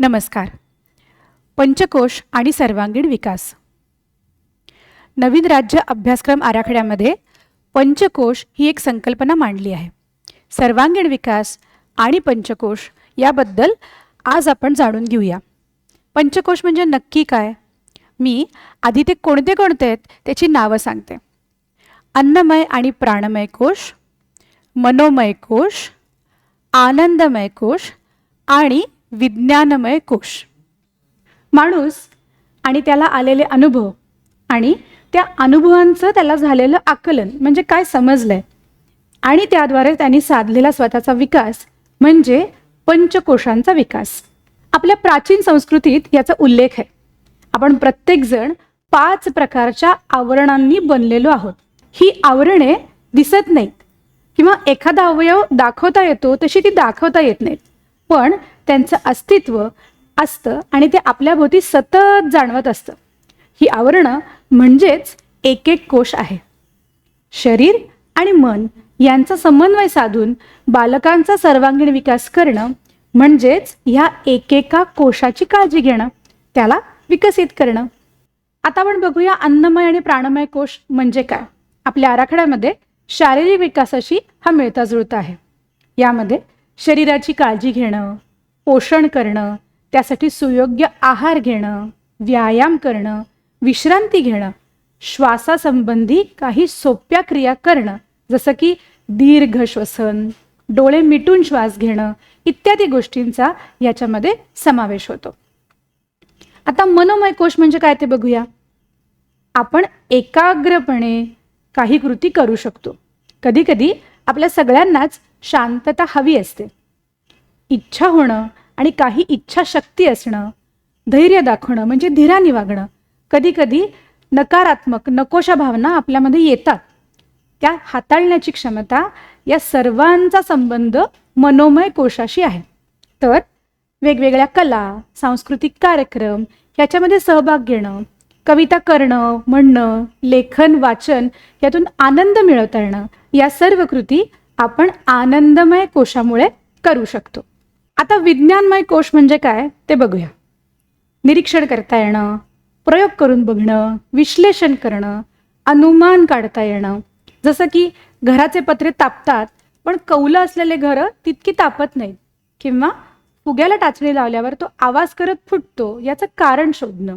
नमस्कार. पंचकोश आणि सर्वांगीण विकास. नवीन राज्य अभ्यासक्रम आराखड्यामध्ये पंचकोश ही एक संकल्पना मांडली आहे. सर्वांगीण विकास आणि पंचकोश याबद्दल आज आपण जाणून घेऊया. पंचकोश म्हणजे नक्की काय? मी आधी ते कोणते कोणते आहेत त्याची नावं सांगते. अन्नमय आणि प्राणमय कोश मनोमय कोश आनंदमय कोश आणि विज्ञानमय कोश. माणूस आणि त्याला आलेले अनुभव आणि त्या अनुभवांचं त्याला झालेलं आकलन म्हणजे काय समजलंय? आणि त्याद्वारे त्यांनी साधलेला स्वतःचा विकास म्हणजे पंचकोशांचा विकास. आपल्या प्राचीन संस्कृतीत याचा उल्लेख आहे. आपण प्रत्येकजण पाच प्रकारच्या आवरणांनी बनलेलो आहोत. ही आवरणे दिसत नाहीत. किंवा एखादा अवयव दाखवता येतो तशी ती दाखवता येत नाहीत. पण त्यांचं अस्तित्व असतं आणि ते आपल्याभोवती सतत जाणवत असतं. ही आवरणं म्हणजेच एक एक कोश आहे. शरीर आणि मन यांचा समन्वय साधून बालकांचा सर्वांगीण विकास करणं म्हणजेच ह्या एकेका कोशाची काळजी घेणं त्याला विकसित करणं. आता आपण बघूया अन्नमय आणि प्राणमय कोश म्हणजे काय? आपल्या आराखड्यामध्ये शारीरिक विकासाशी हा मिळता जुळता आहे. यामध्ये शरीराची काळजी घेणं पोषण करणं त्यासाठी सुयोग्य आहार घेणं व्यायाम करणं विश्रांती घेणं श्वासासंबंधी काही सोप्या क्रिया करणं जसं की दीर्घ श्वसन डोळे मिटून श्वास घेणं इत्यादी गोष्टींचा याच्यामध्ये समावेश होतो. आता मनोमय कोश म्हणजे काय ते बघूया. आपण एकाग्रपणे काही कृती करू शकतो. कधीकधी आपल्या सगळ्यांनाच शांतता हवी असते. इच्छा होणं आणि काही इच्छाशक्ती असणं धैर्य दाखवणं म्हणजे धीराने वागणं कधीकधी नकारात्मक नकोशा भावना आपल्यामध्ये येतात. त्या हाताळण्याची क्षमता या सर्वांचा संबंध मनोमय कोशाशी आहे. तर वेगवेगळ्या कला सांस्कृतिक कार्यक्रम याच्यामध्ये सहभाग घेणं कविता करणं म्हणणं लेखन वाचन यातून आनंद मिळवता येणं या सर्व कृती आपण आनंदमय कोशामुळे करू शकतो. आता विज्ञानमय कोश म्हणजे काय ते बघूया. निरीक्षण करता येणं प्रयोग करून बघणं विश्लेषण करणं अनुमान काढता येणं. जसं की घराचे पत्रे तापतात पण कौलं असलेले घरं तितकी तापत नाहीत. किंवा फुग्याला टाचणी लावल्यावर तो आवाज करत फुटतो याचं कारण शोधणं.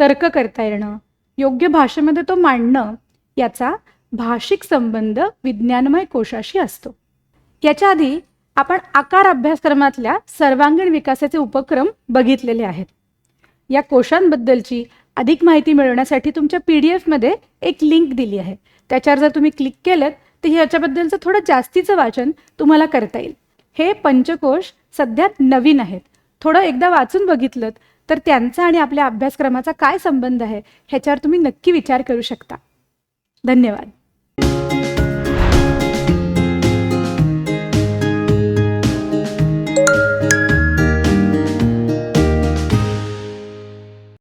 तर्क करता येणं योग्य भाषेमध्ये तो मांडणं याचा भाषिक संबंध विज्ञानमय कोशाशी असतो. याच्या आधी आपण आकार अभ्यासक्रमातल्या सर्वांगीण विकासाचे उपक्रम बघितलेले आहेत. या कोशांबद्दलची अधिक माहिती मिळवण्यासाठी तुमच्या पी डी एफमध्ये एक लिंक दिली आहे. त्याच्यावर जर तुम्ही क्लिक केलं तर याच्याबद्दलचं थोडं जास्तीचं वाचन तुम्हाला करता येईल. हे पंचकोश सध्या नवीन आहेत. थोडं एकदा वाचून बघितलं तर त्यांचा आणि आपल्या अभ्यासक्रमाचा काय संबंध आहे ह्याच्यावर तुम्ही नक्की विचार करू शकता. धन्यवाद.